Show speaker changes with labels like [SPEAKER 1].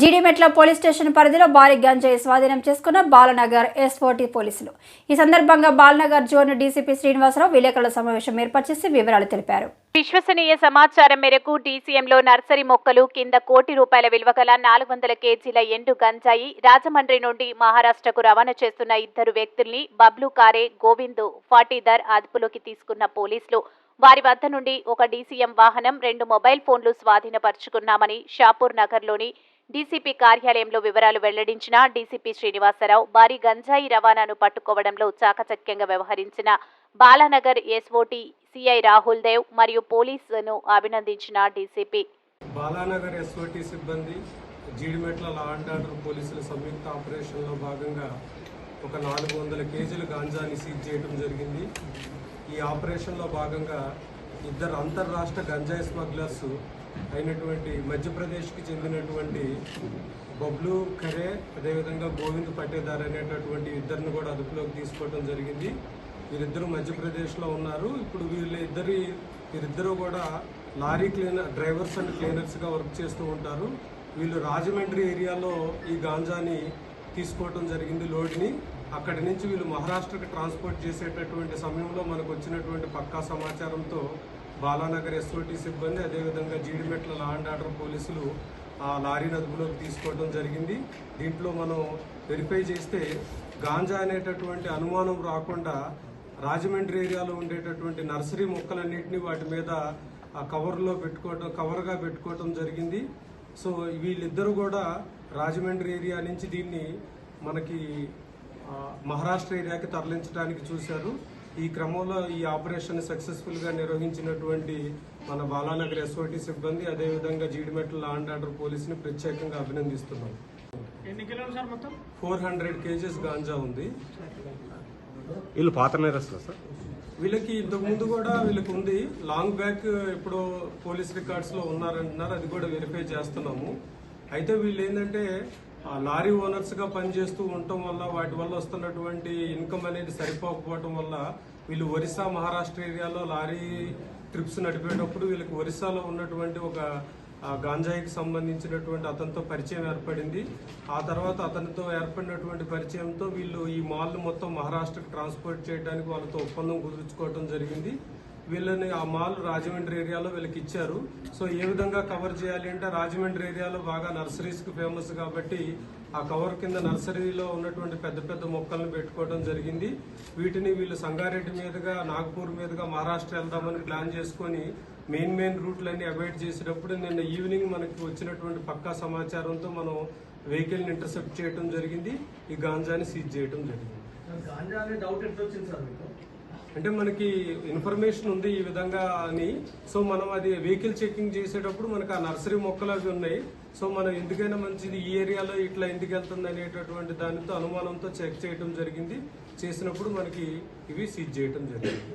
[SPEAKER 1] Jeedimetla police station పరిధిలో భారీ గంజాయి స్వాధీనం చేసుకున్న బాలనగర్ ఎస్ఓటీ పోలీసులు. ఈ సందర్భంగా బాలనగర్ జోన్ డీసీపీ శ్రీనివాసరావు విలేకరుల సమావేశం ఏర్పాటు చేసి వివరాలు తెలిపారు.
[SPEAKER 2] విశ్వసనీయ సమాచారం మేరకు డీసీఎంలో నర్సరీ మొక్కలు కింద కోటి రూపాయల విలువ గల నాలుగు వందల కేజీల ఎండు గంజాయి రాజమండ్రి నుండి మహారాష్ట్రకు రవాణా చేస్తున్న ఇద్దరు వ్యక్తుల్ని బబ్లు కారే గోవిందు ఫాటీదర్ అదుపులోకి తీసుకున్న పోలీసులు. వారి వద్ద నుండి ఒక డీసీఎం వాహనం రెండు మొబైల్ ఫోన్లు స్వాధీనపరుచుకున్నామని షాపూర్ నగర్లోని డీసీపీ కార్యాలయంలో వివరాలు వెల్లడించిన డీసీపీ శ్రీనివాసరావు భారీ గంజాయి రవాణాను పట్టుకోవడంలో చాకచక్యంగా వ్యవహరించిన బాలానగర్ ఎస్ఓటి సిఐ రాహుల్ దేవ్ మరియు పోలీసును అభినందించిన డీసీపీ.
[SPEAKER 3] బాలానగర్ ఎస్ఓటి సిబ్బంది జీడిమెట్ల లా అండ్ ఆర్డర్ పోలీసుల సంయుక్త ఆపరేషన్లో భాగంగా ఒక నాలుగు వందల కేజీలు గాంజాని సీజ్ చేయడం జరిగింది. ఈ ఆపరేషన్లో భాగంగా ఇద్దరు అంతర్రాష్ట్ర గంజాయి స్మగ్లర్స్ అయినటువంటి మధ్యప్రదేశ్కి చెందినటువంటి బబ్లు ఖరే అదేవిధంగా గోవింద్ పట్టేదార్ అనేటటువంటి ఇద్దరిని కూడా అదుపులోకి తీసుకోవడం జరిగింది. వీరిద్దరూ మధ్యప్రదేశ్లో ఉన్నారు. ఇప్పుడు వీళ్ళ ఇద్దరి వీరిద్దరూ కూడా లారీ క్లీనర్ డ్రైవర్స్ అండ్ క్లీనర్స్గా వర్క్ చేస్తూ ఉంటారు. వీళ్ళు రాజమండ్రి ఏరియాలో ఈ గాంజాని తీసుకోవడం జరిగింది లోడ్ని. అక్కడి నుంచి వీళ్ళు మహారాష్ట్రకి ట్రాన్స్పోర్ట్ చేసేటటువంటి సమయంలో మనకు వచ్చినటువంటి పక్కా సమాచారంతో బాలానగర్ ఎస్ఓటీ సిబ్బంది అదేవిధంగా జీడిమెట్ల లా అండ్ ఆర్డర్ పోలీసులు ఆ లారీని అదుపులోకి తీసుకోవడం జరిగింది. దీంట్లో మనం వెరిఫై చేస్తే గాంజా అనేటటువంటి అనుమానం రాకుండా రాజమండ్రి ఏరియాలో ఉండేటటువంటి నర్సరీ మొక్కలన్నింటినీ వాటి మీద ఆ కవర్లో పెట్టుకోవడం కవర్గా పెట్టుకోవడం జరిగింది. సో వీళ్ళిద్దరూ కూడా రాజమండ్రి ఏరియా నుంచి దీన్ని మనకి మహారాష్ట్ర ఏరియాకి తరలించడానికి చూశారు. ఈ క్రమంలో ఈ ఆపరేషన్ సక్సెస్ఫుల్గా నిర్వహించినటువంటి మన బాలానగర్ ఎస్ఓటి సిబ్బంది అదేవిధంగా జీడిమెట్ల లా అండ్ ఆర్డర్ పోలీసుని ప్రత్యేకంగా అభినందిస్తున్నాం. ఫోర్ హండ్రెడ్ కేజెస్ గాంజా ఉంది.
[SPEAKER 4] వీళ్ళు పాత నేరస్తులు సార్?
[SPEAKER 3] వీళ్ళకి ఇంతకు ముందు కూడా వీళ్ళకి ఉంది. లాంగ్ బ్యాక్ ఇప్పుడు పోలీస్ రికార్డ్స్లో ఉన్నారంటున్నారు. అది కూడా వెరిఫై చేస్తున్నాము. అయితే వీళ్ళు ఏంటంటే లారీ ఓనర్స్గా పనిచేస్తూ ఉండటం వల్ల వాటి వల్ల వస్తున్నటువంటి ఇన్కమ్ అనేది సరిపోకపోవటం వల్ల వీళ్ళు ఒరిస్సా మహారాష్ట్ర ఏరియాలో లారీ ట్రిప్స్ నడిపేటప్పుడు వీళ్ళకి ఒరిస్సాలో ఉన్నటువంటి ఒక గాంజాయికి సంబంధించినటువంటి అతనితో పరిచయం ఏర్పడింది. ఆ తర్వాత అతనితో ఏర్పడినటువంటి పరిచయంతో వీళ్ళు ఈ మాల్ను మొత్తం మహారాష్ట్రకు ట్రాన్స్పోర్ట్ చేయడానికి వాళ్ళతో ఒప్పందం కుదుర్చుకోవడం జరిగింది. వీళ్ళని ఆ మాల్ రాజమండ్రి ఏరియాలో వీళ్ళకి ఇచ్చారు. సో ఏ విధంగా కవర్ చేయాలి అంటే రాజమండ్రి ఏరియాలో బాగా నర్సరీస్కి ఫేమస్ కాబట్టి ఆ కవర్ కింద నర్సరీలో ఉన్నటువంటి పెద్ద పెద్ద మొక్కలను పెట్టుకోవడం జరిగింది. వీటిని వీళ్ళు సంగారెడ్డి మీదుగా నాగ్పూర్ మీదుగా మహారాష్ట్ర వెళ్దామని ప్లాన్ చేసుకొని మెయిన్ మెయిన్ రూట్లన్నీ అవాయిడ్ చేసేటప్పుడు నిన్న ఈవినింగ్ మనకి వచ్చినటువంటి పక్కా సమాచారంతో మనం వెహికల్ని ఇంటర్సెప్ట్ చేయడం జరిగింది. ఈ గాంజాని సీజ్ చేయడం జరిగింది. అంటే మనకి ఇన్ఫర్మేషన్ ఉంది ఈ విధంగా అని. సో మనం అది వెహికల్ చెకింగ్ చేసేటప్పుడు మనకు ఆ నర్సరీ మొక్కలు అవి ఉన్నాయి. సో మనం ఎందుకైనా మంచిది ఈ ఏరియాలో ఇట్లా ఎందుకు వెళ్తుంది అనేటటువంటి దానితో అనుమానంతో చెక్ చేయడం జరిగింది. చేసినప్పుడు మనకి ఇవి సీజ్ చేయడం జరిగింది.